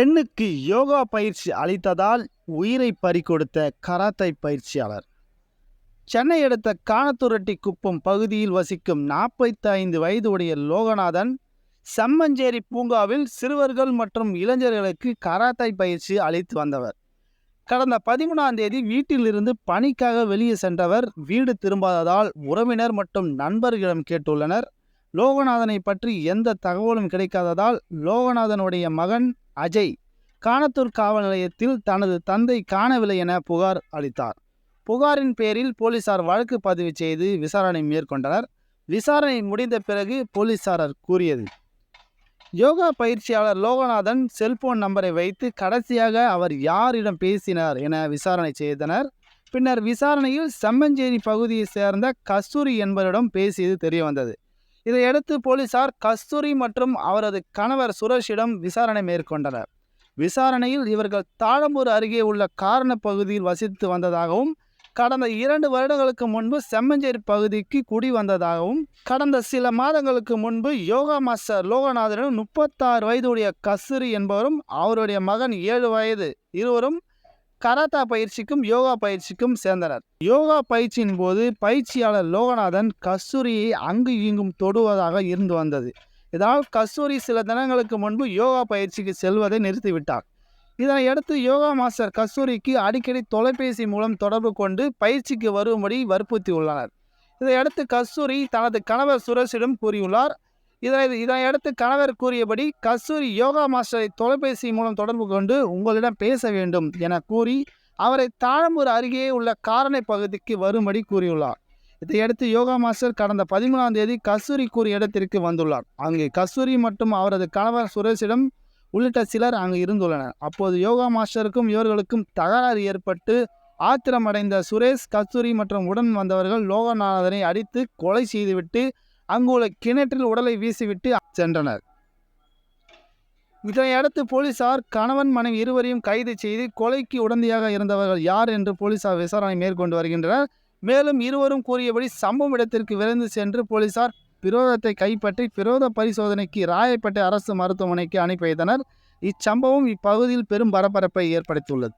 பெண்ணுக்கு யோகா பயிற்சி அளித்ததால் உயிரை பறிகொடுத்த கராத்தை பயிற்சியாளர். சென்னை அடுத்த காணத்துரட்டி குப்பம் பகுதியில் வசிக்கும் நாற்பத்தி ஐந்து வயது உடைய லோகநாதன் செம்மஞ்சேரி பூங்காவில் சிறுவர்கள் மற்றும் இளைஞர்களுக்கு கராத்தை பயிற்சி அளித்து வந்தவர். கடந்த பதிமூணாம் தேதி வீட்டிலிருந்து பணிக்காக வெளியே சென்றவர் வீடு திரும்பாததால் உறவினர் மற்றும் நண்பர்களிடம் கேட்டுள்ளனர். லோகநாதனை பற்றி எந்த தகவலும் கிடைக்காததால் லோகநாதனுடைய மகன் அஜய் காணத்தூர் காவல் நிலையத்தில் தனது தந்தை காணவில்லை என புகார் அளித்தார். புகாரின் பேரில் போலீசார் வழக்கு பதிவு செய்து விசாரணை மேற்கொண்டனர். விசாரணை முடிந்த பிறகு போலீசாரர் கூறியது. யோகா பயிற்சியாளர் லோகநாதன் செல்போன் நம்பரை வைத்து கடைசியாக அவர் யாரிடம் பேசினார் என விசாரணை செய்தனர். பின்னர் விசாரணையில் செம்மஞ்சேரி பகுதியைச் சேர்ந்த கஸ்தூரி என்பவரிடம் பேசியது தெரியவந்தது. இதையடுத்து போலீசார் கஸ்தூரி மற்றும் அவரது கணவர் சுரேஷிடம் விசாரணை மேற்கொண்டனர். விசாரணையில் இவர்கள் தாழம்பூர் அருகே உள்ள காரண பகுதியில் வசித்து வந்ததாகவும் கடந்த இரண்டு வருடங்களுக்கு முன்பு செம்மஞ்சேரி பகுதிக்கு குடி வந்ததாகவும் கடந்த சில மாதங்களுக்கு முன்பு யோகா மாஸ்டர் லோகநாதனும் முப்பத்தாறு வயதுடைய கஸ்தூரி என்பவரும் அவருடைய மகன் ஏழு வயது இருவரும் கராத்தா பயிற்சிக்கும் யோகா பயிற்சிக்கும் சேர்ந்தனர். யோகா பயிற்சியின் போது பயிற்சியாளர் லோகநாதன் கஸ்தூரியை அங்கு இங்கும் தொடுவதாக இருந்து வந்தது. இதனால் கஸ்தூரி சில தினங்களுக்கு முன்பு யோகா பயிற்சிக்கு செல்வதை நிறுத்திவிட்டார். இதனையடுத்து யோகா மாஸ்டர் கஸ்தூரிக்கு அடிக்கடி தொலைபேசி மூலம் தொடர்பு கொண்டு பயிற்சிக்கு வரும்படி வற்புறுத்தியுள்ளனர். இதையடுத்து கஸ்தூரி தனது கணவர் சுரேஷிடம் கூறியுள்ளார் இதனை இதனையடுத்து கணவர் கூறியபடி கஸ்தூரி யோகா மாஸ்டரை தொலைபேசி மூலம் தொடர்பு கொண்டு உங்களிடம் பேச வேண்டும் என கூறி அவரை தாழம்பூர் அருகே உள்ள காரணை பகுதிக்கு வரும்படி கூறியுள்ளார். இதையடுத்து யோகா மாஸ்டர் கடந்த பதிமூணாம் தேதி கஸ்தூரி கூறிய இடத்திற்கு வந்துள்ளார். அங்கே கஸ்தூரி மற்றும் அவரது கணவர் சுரேஷிடம் உள்ளிட்ட சிலர் அங்கு இருந்துள்ளனர். அப்போது யோகா மாஸ்டருக்கும் இவர்களுக்கும் தகராறு ஏற்பட்டு ஆத்திரமடைந்த சுரேஷ் கஸ்தூரி மற்றும் உடன் வந்தவர்கள் லோகநாதனை அடித்து கொலை செய்துவிட்டு அங்குள்ள கிணற்றில் உடலை வீசிவிட்டு சென்றனர். இதனையடுத்து போலீசார் கணவன் மனைவி இருவரையும் கைது செய்து கொலைக்கு உடந்தையாக இருந்தவர்கள் யார் என்று போலீசார் விசாரணை மேற்கொண்டு வருகின்றனர். மேலும் இருவரும் கூறியபடி சம்பவ இடத்திற்கு விரைந்து சென்று போலீசார் விரோதத்தை கைப்பற்றி பிரோத பரிசோதனைக்கு ராயப்பேட்டை அரசு மருத்துவமனைக்கு அனுப்பி வைத்தனர். இச்சம்பவம் இப்பகுதியில் பெரும் பரபரப்பை ஏற்படுத்தியுள்ளது.